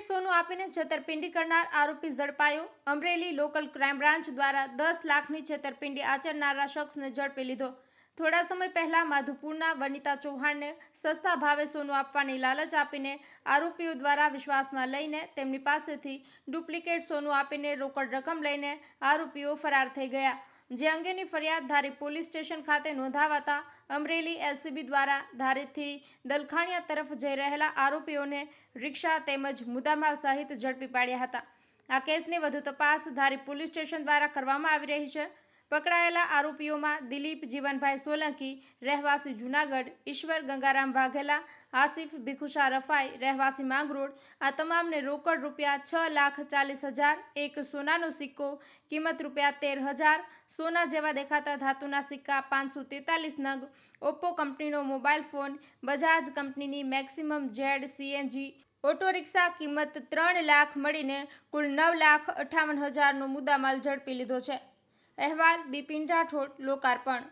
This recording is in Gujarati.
સોનું આપીને છેતરપિંડી કરનાર આરોપી ઝડપાયો. અમરેલી લોકલ ક્રાઇમ બ્રાન્ચ દ્વારા દસ લાખની છેતરપિંડી આચરનારા શખ્સને ઝડપી લીધો. થોડા સમય પહેલાં માધુપુરના વનિતા ચૌહાણને સસ્તા ભાવે સોનું આપવાની લાલચ આપીને આરોપીઓ દ્વારા વિશ્વાસમાં લઈને તેમની પાસેથી ડુપ્લિકેટ સોનું આપીને રોકડ રકમ લઈને આરોપીઓ ફરાર થઈ ગયા. જે અંગેની ફરિયાદ ધારી પોલીસ સ્ટેશન ખાતે નોંધાવાતા અમરેલી એલસીબી દ્વારા ધારીથી દલખાણિયા તરફ જઈ રહેલા આરોપીઓને રિક્ષા તેમજ મુદ્દામાલ સહિત ઝડપી પાડ્યા હતા. આ કેસની વધુ તપાસ ધારી પોલીસ સ્ટેશન દ્વારા કરવામાં આવી રહી છે. પકડાયેલા આરોપીઓમાં દિલીપ, જીવનભાઈ સોલંકી, રહેવાસી જુનાગઢ, ઈશ્વર ગંગારામ વાઘેલા આસિફ ભીખુશા રફાઈ, રહેવાસી માંગરોળ, આ તમામને રોકડ રૂપિયા છ લાખ ચાલીસ હજાર, એક સોનાનો સિક્કો, કિંમત રૂપિયા તેર હજાર, સોના જેવા દેખાતા ધાતુના સિક્કા પાંચસો તેતાલીસ નગ, ઓપ્પો કંપનીનો મોબાઈલ ફોન, બજાજ કંપનીની maximum Z CNG auto rickshaw કિંમત ત્રણ લાખ મળીને કુલ નવ લાખ અઠ્ઠાવન હજારનો મુદ્દામાલ ઝડપી લીધો છે. અહેવાલ બિપિન રાઠોડ લોકાર્પણ